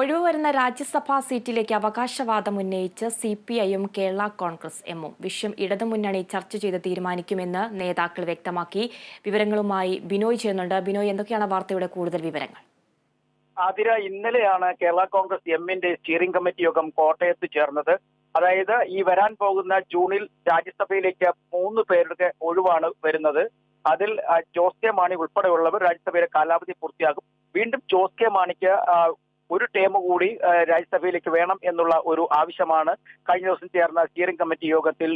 ഒഴിവ് വരുന്ന രാജ്യസഭാ സീറ്റിലേക്ക് അവകാശവാദം ഉന്നയിച്ച് സി പി ഐയും കേരള കോൺഗ്രസ് എമ്മും വിഷയം ഇടതുമുന്നണി ചർച്ച ചെയ്ത് തീരുമാനിക്കുമെന്ന് നേതാക്കൾ വ്യക്തമാക്കി. വിവരങ്ങളുമായി ബിനോയ് ചെയ്യുന്നുണ്ട് ബിനോയ് എന്തൊക്കെയാണ് വാർത്തയുടെ കൂടുതൽ വിവരങ്ങൾ? ആതിര ഇന്നലെയാണ് കേരള കോൺഗ്രസ് എമ്മിന്റെ സ്റ്റിയറിംഗ് കമ്മിറ്റി യോഗം കോട്ടയത്ത് ചേർന്നത്. അതായത് ഈ വരാൻ പോകുന്ന ജൂണിൽ രാജ്യസഭയിലേക്ക് മൂന്ന് പേരുടെ ഒഴിവാണ് വരുന്നത്. അതിൽ ജോസ് കെ മാണി ഉൾപ്പെടെയുള്ളവർ രാജ്യസഭയുടെ കാലാവധി പൂർത്തിയാകും. വീണ്ടും ജോസ് കെ മാണിക്ക് ഒരു ടേം കൂടി രാജ്യസഭയിലേക്ക് വേണം എന്നുള്ള ഒരു ആവശ്യമാണ് കഴിഞ്ഞ ദിവസം ചേർന്ന സ്റ്റിയറിംഗ് കമ്മിറ്റി യോഗത്തിൽ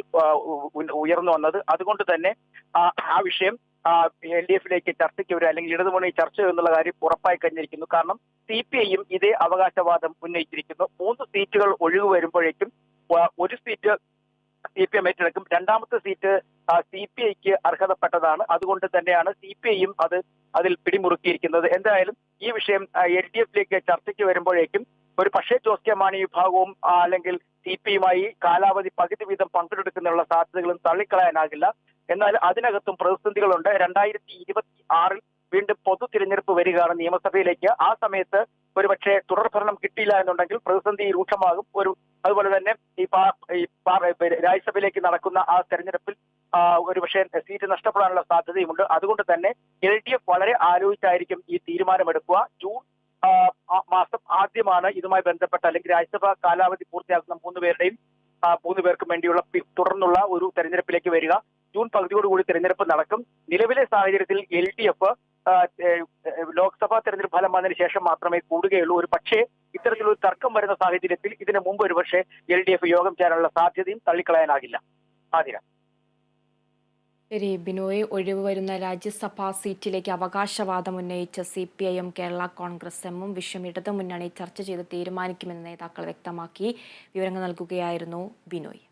ഉയർന്നു വന്നത്. അതുകൊണ്ട് തന്നെ ആ, വിഷയം എൽ ഡി എഫിലേക്ക് ചർച്ചയ്ക്ക് വരിക അല്ലെങ്കിൽ ഇടതുമുന്നണി ചർച്ച എന്നുള്ള കാര്യം ഉറപ്പായി കഴിഞ്ഞിരിക്കുന്നു. കാരണം സി പി ഐയും ഇതേ അവകാശവാദം ഉന്നയിച്ചിരിക്കുന്നു. മൂന്ന് സീറ്റുകൾ ഒഴിവ് വരുമ്പോഴേക്കും ഒരു സീറ്റ് സി പി എം ഏറ്റെടുക്കും. രണ്ടാമത്തെ സീറ്റ് സി പി ഐക്ക് അർഹതപ്പെട്ടതാണ്. അതുകൊണ്ട് തന്നെയാണ് സി പി ഐയും അത് അതിൽ പിടിമുറുക്കിയിരിക്കുന്നത്. എന്തായാലും ഈ വിഷയം എൽ ഡി എഫിലേക്ക് ചർച്ചയ്ക്ക് വരുമ്പോഴേക്കും ഒരു പക്ഷേ ജോസ് കെ മാണി വിഭാഗവും അല്ലെങ്കിൽ സി പി ഐയുമായി കാലാവധി പകുതി വീതം പങ്കെടുക്കുന്നതിനുള്ള സാധ്യതകളും തള്ളിക്കളയാനാകില്ല. എന്നാൽ അതിനകത്തും പ്രതിസന്ധികളുണ്ട്. രണ്ടായിരത്തി ഇരുപത്തി ആറിൽ വീണ്ടും പൊതു തിരഞ്ഞെടുപ്പ് വരികയാണ് നിയമസഭയിലേക്ക്. ആ സമയത്ത് ഒരുപക്ഷെ തുടർഭരണം കിട്ടിയില്ല എന്നുണ്ടെങ്കിൽ പ്രതിസന്ധി രൂക്ഷമാകും. ഒരു അതുപോലെ തന്നെ ഈ രാജ്യസഭയിലേക്ക് നടക്കുന്ന ആ തെരഞ്ഞെടുപ്പിൽ ഒരുപക്ഷെ സീറ്റ് നഷ്ടപ്പെടാനുള്ള സാധ്യതയുമുണ്ട്. അതുകൊണ്ട് തന്നെ എൽ ഡി എഫ് വളരെ ആലോചിച്ചായിരിക്കും ഈ തീരുമാനമെടുക്കുക. ജൂൺ മാസം ആദ്യമാണ് ഇതുമായി ബന്ധപ്പെട്ട അല്ലെങ്കിൽ രാജ്യസഭ കാലാവധി പൂർത്തിയാക്കുന്ന മൂന്ന് പേരുടെയും മൂന്ന് പേർക്കും വേണ്ടിയുള്ള തുടർന്നുള്ള ഒരു തെരഞ്ഞെടുപ്പിലേക്ക് വരിക. ജൂൺ പകുതിയോടുകൂടി തെരഞ്ഞെടുപ്പ് നടക്കും. നിലവിലെ സാഹചര്യത്തിൽ എൽ ഡി എഫ് ലോക്സഭാ തെരഞ്ഞെടുപ്പ് ഫലം വന്നതിന് ശേഷം മാത്രമേ കൂടുകയുള്ളൂ. ഒരു പക്ഷേ ഇത്തരത്തിലൊരു തർക്കം വരുന്ന സാഹചര്യത്തിൽ ഇതിനു മുമ്പ് ഒരുപക്ഷെ എൽ ഡി എഫ് യോഗം ചേരാനുള്ള സാധ്യതയും തള്ളിക്കളയാനാകില്ല. ആതിര. ശരി ബിനോയ് ഒഴിവ് വരുന്ന രാജ്യസഭാ സീറ്റിലേക്ക് അവകാശവാദം ഉന്നയിച്ച C P I M Kerala Congress എമ്മും വിഷയം ഇടതുമുന്നണി ചർച്ച ചെയ്ത് തീരുമാനിക്കുമെന്ന് നേതാക്കൾ വ്യക്തമാക്കി. വിവരങ്ങൾ നൽകുകയായിരുന്നു ബിനോയ്.